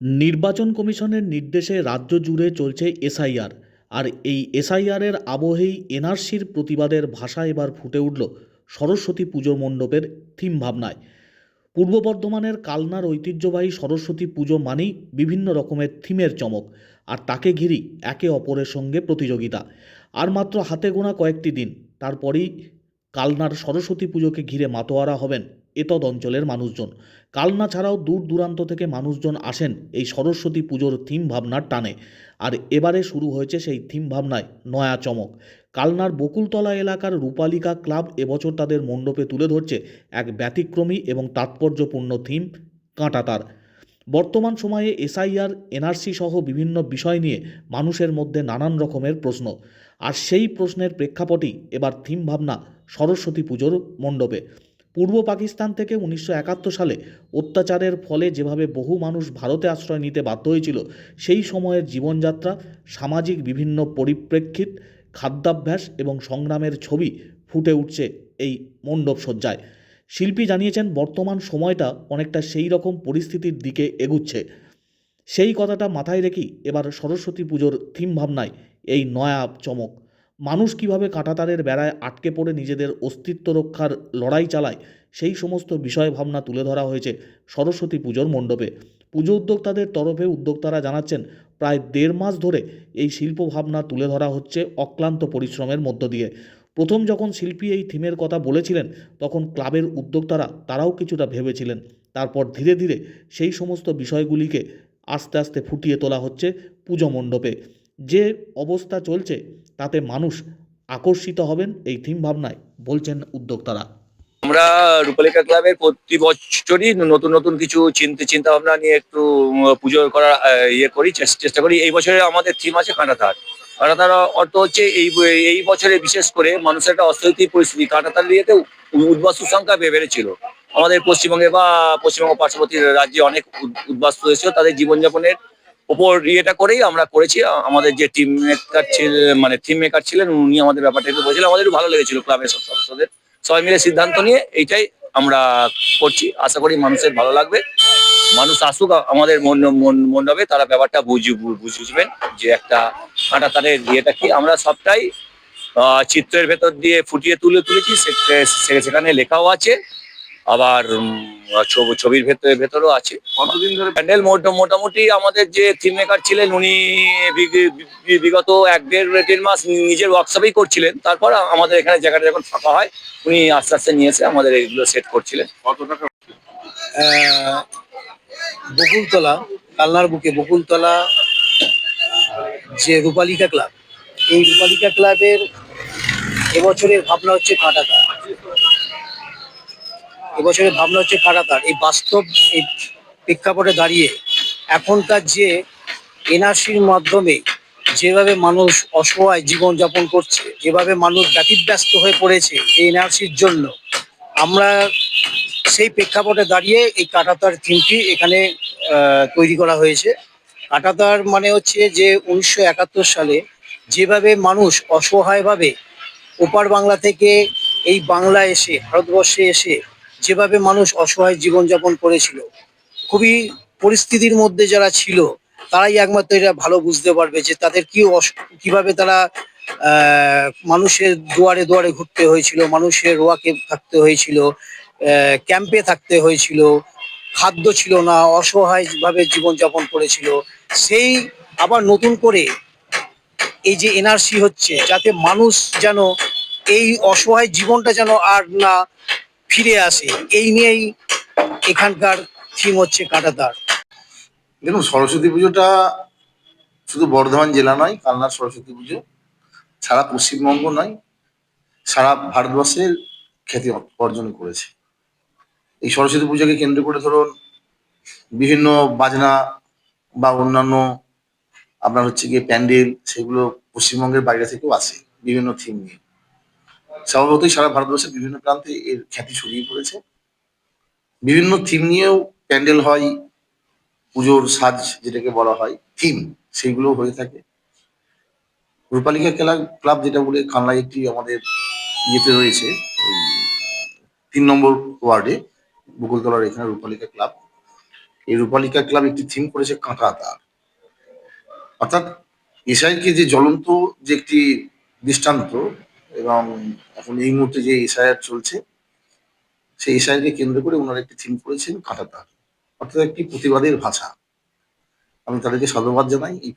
নির্বাচন কমিশনের নির্দেশে রাজ্য জুড়ে চলছে এসআইআর। আর এই এসআইআরের আবহেই এনআরসির প্রতিবাদের ভাষা এবার ফুটে উঠল সরস্বতী পুজো মণ্ডপের থিম ভাবনায়। পূর্ব বর্ধমানের কালনার ঐতিহ্যবাহী সরস্বতী পুজো মানেই বিভিন্ন রকমের থিমের চমক, আর তাকে ঘিরি একে অপরের সঙ্গে প্রতিযোগিতা। আর মাত্র হাতে গোনা কয়েকটি দিন, তারপরেই কালনার সরস্বতী পুজোকে ঘিরে মাতোয়ারা হবেন এতদ অঞ্চলের মানুষজন। কালনা ছাড়াও দূর দূরান্ত থেকে মানুষজন আসেন এই সরস্বতী পুজোর থিম ভাবনার টানে। আর এবারে শুরু হয়েছে সেই থিম ভাবনায় নয়া চমক। কালনার বকুলতলা এলাকার রূপালিকা ক্লাব এবছর তাদের মণ্ডপে তুলে ধরছে এক ব্যতিক্রমী এবং তাৎপর্যপূর্ণ থিম কাঁটাতার বর্তমান সময়ে এসআইআর, এনআরসি সহ বিভিন্ন বিষয় নিয়ে মানুষের মধ্যে নানান রকমের প্রশ্ন। আর সেই প্রশ্নের প্রেক্ষাপটেই এবার থিম ভাবনা সরস্বতী পুজোর মণ্ডপে। পূর্ব পাকিস্তান থেকে উনিশশো একাত্তর সালে অত্যাচারের ফলে যেভাবে বহু মানুষ ভারতে আশ্রয় নিতে বাধ্য হয়েছিল, সেই সময়ের জীবনযাত্রা, সামাজিক বিভিন্ন পরিপ্রেক্ষিত, খাদ্যাভ্যাস এবং সংগ্রামের ছবি ফুটে উঠছে এই মণ্ডপ সজ্জায়। শিল্পী জানিয়েছেন, বর্তমান সময়টা অনেকটা সেই রকম পরিস্থিতির দিকে এগুচ্ছে। সেই কথাটা মাথায় রেখেই এবার সরস্বতী পুজোর থিম ভাবনায় এই নয়া চমক। মানুষ কীভাবে কাঁটাতারের বেড়ায় আটকে পড়ে নিজেদের অস্তিত্ব রক্ষার লড়াই চালায়, সেই সমস্ত বিষয় ভাবনা তুলে ধরা হয়েছে সরস্বতী পুজোর মণ্ডপে। পুজো উদ্যোক্তাদের তরফে উদ্যোক্তারা জানাচ্ছেন, প্রায় দেড় মাস ধরে এই শিল্প ভাবনা তুলে ধরা হচ্ছে অক্লান্ত পরিশ্রমের মধ্য দিয়ে। প্রথম যখন শিল্পী এই থিমের কথা বলেছিলেন, তখন ক্লাবের উদ্যোক্তারা তারাও কিছুটা ভেবেছিলেন। তারপর ধীরে ধীরে সেই সমস্ত বিষয়গুলিকে আস্তে আস্তে ফুটিয়ে তোলা হচ্ছে পুজো মণ্ডপে। যে অবস্থা চলছে তাতে মানুষ আকর্ষিত হবেন এই থিম ভাবনায়, বলছেন উদ্যোক্তারা। আমরা রূপালিকা ক্লাবের প্রতি বছরই নতুন নতুন কিছু চিন্তা চিন্তা ভাবনা নিয়ে একটু পুজো করার ইয়ে করি চেষ্টা করি। এই বছরে আমাদের থিম আছে কাঁটাতার। কাঁটাতার অর্থ হচ্ছে এই এই বছরে বিশেষ করে মানুষের একটা অস্থিতিক পরিস্থিতি। কাঁটাতার উ- উদ্বাস্তু সংখ্যা বেড়েছিল। আমাদের পশ্চিমবঙ্গে বা পশ্চিমবঙ্গ পার্শ্ববর্তী রাজ্যে অনেক উদ্বাস্তু এসেছিল তাদের জীবনযাপনের ওপর ইয়েটা করেই আমরা করেছি। আমাদের যে টিম মেকার ছিল মানে টিম মেকার ছিলেন, উনি আমাদের ব্যাপারটা একটু বলেছিলেন। আমাদের ভালো লেগেছিল ক্লাবের সব সদস্যদের। সবাই মিলে সিদ্ধান্ত নিয়ে এইটাই আমরা করছি। আশা করি মানুষের ভালো লাগবে। মানুষ আসুক আমাদের মণ্ডপে তারা ব্যাপারটা বুঝ- বুঝবেন যে একটা কাঁটা তারের ইয়েটা কি। আমরা সবটাই চিত্রের ভেতর দিয়ে ফুটিয়ে তুলে তুলেছি। সেখানে লেখাও আছে। আবার ছবির ভেতরে ভেতরেও আছে। কতদিন ধরে? প্যান্ডেল মোটা- মোটামুটি আমাদের যে থিম মেকার ছিলেন উনি বিগত এক দেড় দেড় মাস নিজের ওয়ার্কশপেই করছিলেন। তারপর আমাদের এখানে জায়গাটা যখন ফাঁকা হয় উনি আস্তে আস্তে নিয়ে এসে আমাদের এইগুলো সেট করছিলেন। কত টাকা? আহ, বকুলতলা কালনার বুকে বকুলতলা যে রূপালিকা ক্লাব। এই রূপালিকা ক্লাবের এবছরের ভাবনা হচ্ছে কাঁটাতার। এবছরের ভাবনা হচ্ছে কাঁটাতার এই বাস্তব, এই প্রেক্ষাপটে দাঁড়িয়ে এখনকার যে এনআরসির মাধ্যমে যেভাবে মানুষ অসহায় জীবনযাপন করছে, যেভাবে মানুষ ব্যতিব্যস্ত হয়ে পড়েছে এই এনআরসির জন্য, আমরা সেই প্রেক্ষাপটে দাঁড়িয়ে এই কাঁটাতার থিমটি এখানে তৈরি করা হয়েছে। কাঁটাতার মানে হচ্ছে যে উনিশশো একাত্তর সালে যেভাবে মানুষ অসহায়ভাবে ওপার বাংলা থেকে এই বাংলা এসে, ভারতবর্ষে এসে যেভাবে মানুষ অসহায় জীবনযাপন করেছিল, খুবই পরিস্থিতির মধ্যে যারা ছিল, তারাই একমাত্র এটা ভালো বুঝতে পারবে যে তাদের কি কীভাবে তারা মানুষের দুয়ারে দুয়ারে ঘুরতে হয়েছিল, মানুষের রোয়াকে থাকতে হয়েছিল ক্যাম্পে থাকতে হয়েছিল, খাদ্য ছিল না, অসহায় ভাবে জীবনযাপন করেছিল, সেই আবার নতুন করে এই যে এনআরসি হচ্ছে, যাতে মানুষ যেন এই অসহায় জীবনটা যেন আর না ফিরে আসে। এই নিয়েই এখানকার থিম হচ্ছে কাঁটাতার। দেখুন, সরস্বতী পুজোটা শুধু বর্ধমান জেলা নয়, কালনার সরস্বতী পুজো, সারা পশ্চিমবঙ্গ নয়, সারা ভারতবর্ষের খ্যাতি অর্জন করেছে। এই সরস্বতী পুজোকে কেন্দ্র করে ধরুন, বিভিন্ন বাজনা বা অন্যান্য আপনার হচ্ছে গিয়ে প্যান্ডেল, সেগুলো পশ্চিমবঙ্গের বাইরে থেকেও আসে, বিভিন্ন থিম নিয়ে। স্বভাবতই সারা ভারতবর্ষের বিভিন্ন প্রান্তে এর খ্যাতি ছড়িয়ে পড়েছে। বিভিন্ন থিম নিয়েও প্যান্ডেল হয়, পুজোর সাজ যেটাকে বলা হয় থিম সেইগুলো হয়ে থাকে। রূপালিকা খেলা ক্লাব যেটা বলে খানলায় একটি আমাদের ইয়েতে রয়েছে তিন নম্বর ওয়ার্ডে, বকুলতলার এখানে রূপালিকা ক্লাব। এই রূপালিকা ক্লাব একটি থিম করেছে কাঁটা তার অর্থাৎ এসআইকে যে জ্বলন্ত যে একটি দৃষ্টান্ত এবং এখন এই মুহূর্তে যে এসআইআর চলছে, সেই এসআইকে কেন্দ্র করে ওনারা একটি থিম করেছেন কাঁটাতার অর্থাৎ একটি প্রতিবাদের ভাষা। আমি তাদেরকে সাধুবাদ জানাই এই